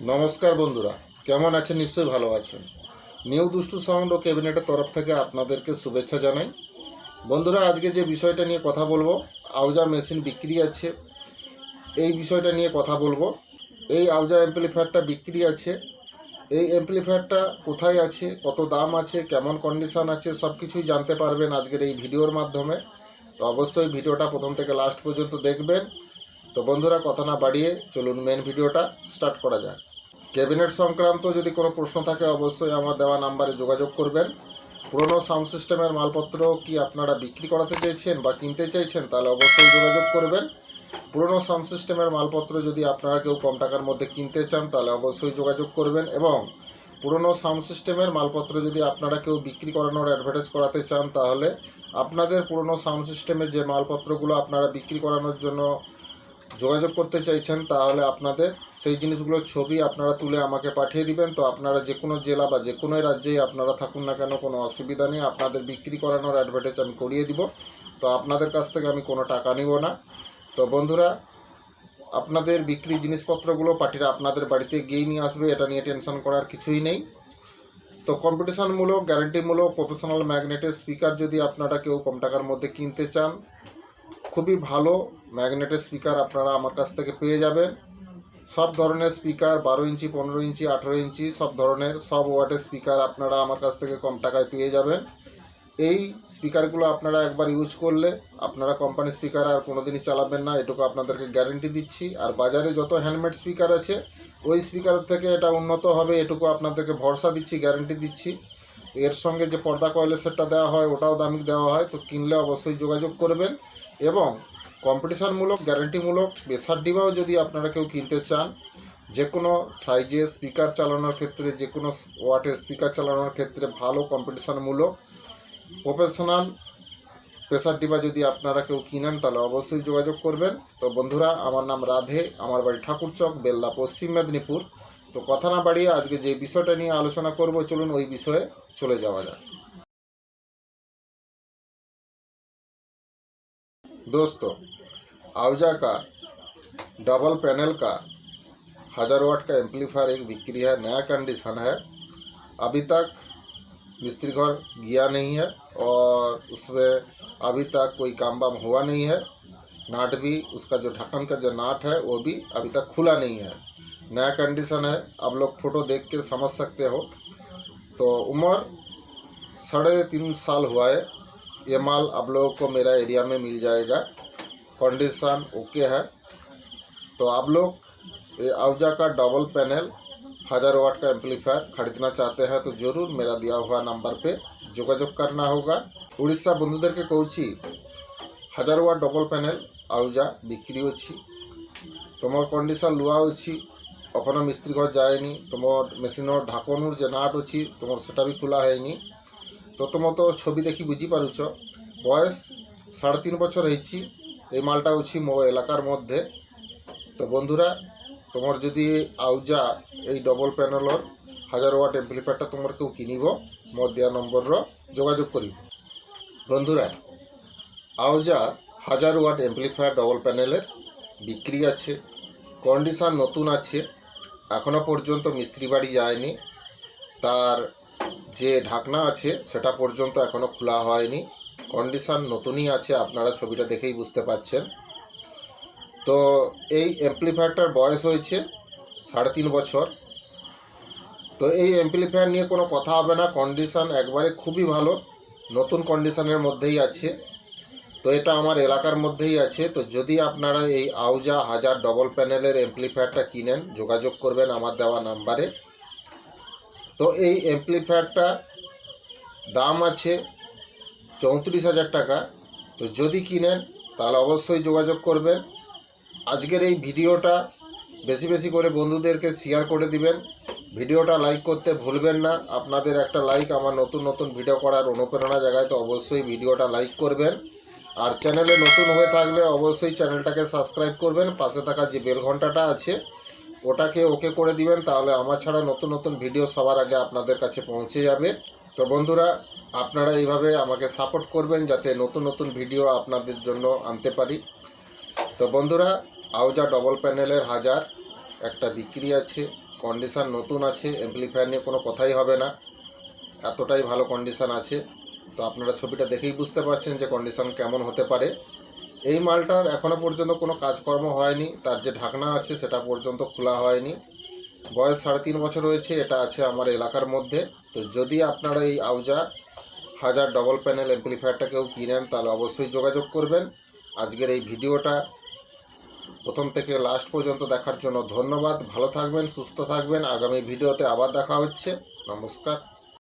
নমস্কার বন্ধুরা, কেমন আছেন? নিশ্চয়ই ভালো আছেন। নিউ দুষ্টু সাউন্ড ও ক্যাবিনেটের তরফ থেকে আপনাদেরকে শুভেচ্ছা জানাই। বন্ধুরা, আজকে যে বিষয়টা নিয়ে কথা বলব, আউজা মেশিন বিক্রি আছে। এই বিষয়টা নিয়ে কথা বলব। এই আউজা অ্যাম্পলিফায়ারটা বিক্রি আছে। এই অ্যাম্পলিফায়ারটা কোথায় আছে? কত দাম আছে? কেমন কন্ডিশন আছে? সব কিছুই জানতে পারবেন আজকের এই ভিডিওর মাধ্যমে। তো অবশ্যই ভিডিওটা প্রথম থেকে লাস্ট পর্যন্ত দেখবেন। তো বন্ধুরা, কথা না বাড়িয়ে চলুন মেন ভিডিওটা স্টার্ট করা যাক। ক্যাবিনেট সংক্রান্ত যদি কোনো প্রশ্ন থাকে, অবশ্যই আমার দেওয়া নাম্বারে যোগাযোগ করবেন। পুরনো সাউন্ড সিস্টেমের মালপত্র কি আপনারা বিক্রি করাতে চাইছেন বা কিনতে চাইছেন, তাহলে অবশ্যই যোগাযোগ করবেন। পুরনো সাউন্ড সিস্টেমের মালপত্র যদি আপনারা কেউ কম টাকার মধ্যে কিনতে চান, তাহলে অবশ্যই যোগাযোগ করবেন এবং পুরনো সাউন্ড সিস্টেমের মালপত্র যদি আপনারা কেউ বিক্রি করানোর অ্যাডভার্টাইজ করাতে চান, তাহলে আপনাদের পুরনো সাউন্ড সিস্টেমের যে মালপত্রগুলো আপনারা বিক্রি করানোর জন্য যোগাযোগ করতে চাইছেন, তাহলে আপনাদের সেই জিনিসগুলোর ছবি আপনারা তুলে আমাকে পাঠিয়ে দিবেন। তো আপনারা যে কোনো জেলা বা যে কোনো রাজ্যেই আপনারা থাকুন না কেন, কোনো অসুবিধা নেই। আপনাদের বিক্রি করানোর অ্যাডভার্টাইজ আমি করিয়ে দিব। তো আপনাদের কাছ থেকে আমি কোনো টাকা নিব না। তো বন্ধুরা, আপনাদের বিক্রি জিনিসপত্রগুলো পার্টিরা আপনাদের বাড়িতে গিয়েই নিয়ে আসবে, এটা নিয়ে টেনশন করার কিছুই নেই। তো কম্পিটিশনমূলক গ্যারান্টিমূলক প্রফেশনাল ম্যাগনেটের স্পিকার যদি আপনারা কেউ কম টাকার মধ্যে কিনতে চান খুবই ভালো ম্যাগনেটের স্পিকার আপনারা আমার কাছ থেকে পেয়ে যাবেন। সব ধরনের স্পিকার, বারো ইঞ্চি, পনেরো ইঞ্চি, আঠেরো ইঞ্চি, সব ধরনের, সব ওয়াটের স্পিকার আপনারা আমার কাছ থেকে কম টাকায় পেয়ে যাবেন। এই স্পিকারগুলো আপনারা একবার ইউজ করলে আপনারা কোম্পানি স্পিকার আর কোনোদিনই চালাবেন না, এটুকু আপনাদেরকে গ্যারেন্টি দিচ্ছি। আর বাজারে যত হ্যান্ডমেড স্পিকার আছে, ওই স্পিকার থেকে এটা উন্নত হবে, এটুকু আপনাদেরকে ভরসা দিচ্ছি, গ্যারেন্টি দিচ্ছি। এর সঙ্গে যে পর্দা কয়েলের সেটটা দেওয়া হয়, ওটাও দামি দেওয়া হয়, তো কিনলে অবশ্যই যোগাযোগ করবেন। এবং কম্পিটিশনমূলক গ্যারেন্টিমূলক বেসার ডিবাও যদি আপনারা কেউ কিনতে চান যে কোনো সাইজে স্পিকার চালানোর ক্ষেত্রে যে কোনো ওয়াটের স্পিকার চালানোর ক্ষেত্রে ভালো কম্পিটিশনমূলক প্রফেশনাল প্রেসার ডিবা যদি আপনারা কেউ কিনেন, তাহলে অবশ্যই যোগাযোগ করবেন। তো বন্ধুরা, আমার নাম রাধে, আমার বাড়ি ঠাকুরচক, বেলদা, পশ্চিম মেদিনীপুর। তো কথা না বাড়িয়ে আজকে যে বিষয়টা নিয়ে আলোচনা করব, চলুন ওই বিষয়ে চলে যাওয়া যাক। दोस्तों आउजा का डबल पैनल का हज़ार वाट का एम्पलीफायर एक बिक्री है, नया कंडीशन है। अभी तक मिस्त्री घर गया नहीं है और उसमें अभी तक कोई काम वाम हुआ नहीं है। नाट भी, उसका जो ढक्कन का जो नाट है, वो भी अभी तक खुला नहीं है। नया कंडीशन है, आप लोग फ़ोटो देख के समझ सकते हो। तो उम्र साढ़े तीन साल हुआ है। ये माल आप लोगों को मेरा एरिया में मिल जाएगा कंडीशन ओके है तो आप लोग ये आउजा का डबल पैनल हज़ार वाट का एम्पलीफायर खरीदना चाहते हैं तो ज़रूर मेरा दिया हुआ नंबर पे যোগাযোগ करना होगा উড়িষ্যা বন্ধুদেরকে কৌছি হাজার ওয়াট ডবল প্যানেল আউজা বিক্রি হচ্ছি তোমার কন্ডিশন লুয়া অছি এখনো মিস্ত্রি ঘর যায়নি তোমার মেশিনের ঢাকনুর যে নাট অছি তোমার সেটা ବି খোলা হয়নি প্রথমত ছবি দেখি বুঝিপারুছ বয়স সাড়ে তিন বছর হয়েছি, এই মালটা হচ্ছে মো এলাকার মধ্যে। তো বন্ধুরা, তোমার যদি আউজা এই ডবল প্যানেলর হাজার ওয়াট এমপ্লিফায়ারটা তোমার কেউ কিনিব, মো দেওয়া নম্বরর যোগাযোগ করিব। বন্ধুরা, আউজা হাজার ওয়াট এমপ্লিফায়ার ডবল প্যানেলের বিক্রি আছে কন্ডিশন নতুন আছে এখনও পর্যন্ত মিস্ত্রি বাড়ি যায়নি। তার যে ঢাকনা আছে সেটা পর্যন্ত এখনও খোলা হয়নি। কন্ডিশান নতুনই আছে, আপনারা ছবিটা দেখেই বুঝতে পাচ্ছেন। তো এই অ্যাম্পলিফায়ারটার বয়স হয়েছে সাড়ে তিন বছর। তো এই অ্যাম্পলিফায়ার নিয়ে কোনো কথা হবে না কন্ডিশান একবারে খুবই ভালো, নতুন কন্ডিশানের মধ্যেই আছে। তো এটা আমার এলাকার মধ্যেই আছে। তো যদি আপনারা এই আউজা হাজার ডবল প্যানেলের অ্যাম্পলিফায়ারটা কিনেন, যোগাযোগ করবেন আমার দেওয়া নাম্বারে। তো এই অ্যাম্পলিফায়ারটা দাম আছে চৌত্রিশ হাজার টাকা। তো যদি কিনেন, তাহলে অবশ্যই যোগাযোগ করবেন। আজকের এই ভিডিওটা বেশি বেশি করে বন্ধুদেরকে শেয়ার করে দিবেন। ভিডিওটা লাইক করতে ভুলবেন না। আপনাদের একটা লাইক আমার নতুন নতুন ভিডিও করার অনুপ্রেরণা জায়গায় তো অবশ্যই ভিডিওটা লাইক করবেন। আর চ্যানেলে নতুন হয়ে থাকলে অবশ্যই চ্যানেলটাকে সাবস্ক্রাইব করবেন। পাশে থাকা যে বেল ঘন্টাটা আছে ওটাকে ওকে করে দিবেন, তাহলে আমার ছাড়া নতুন নতুন ভিডিও সবার আগে আপনাদের কাছে পৌঁছে যাবে। তো বন্ধুরা, আপনারা এইভাবে আমাকে সাপোর্ট করবেন যাতে নতুন নতুন ভিডিও আপনাদের জন্য আনতে পারি। তো বন্ধুরা, আউজা ডবল প্যানেলের হাজার, একটা বিক্রি আছে কন্ডিশান নতুন আছে অ্যাম্পলিফায়ার নিয়ে কোনো কথাই হবে না। এতটাই ভালো কন্ডিশান আছে। তো আপনারা ছবিটা দেখেই বুঝতে পারছেন যে কন্ডিশান কেমন হতে পারে। এই মালটার এখনও পর্যন্ত কোনো কাজকর্ম হয়নি। তার যে ঢাকনা আছে সেটা পর্যন্ত খোলা হয়নি। বয়স সাড়ে তিন বছর হয়েছে, এটা আছে আমার এলাকার মধ্যে। তো যদি আপনারা এই আউজা হাজার ডবল প্যানেল অ্যাম্পলিফায়ারটা কেউ কিনেন, তাহলে অবশ্যই যোগাযোগ করবেন। আজকের এই ভিডিওটা প্রথম থেকে লাস্ট পর্যন্ত দেখার জন্য ধন্যবাদ। ভালো থাকবেন, সুস্থ থাকবেন। আগামী ভিডিওতে আবার দেখা হচ্ছে। নমস্কার।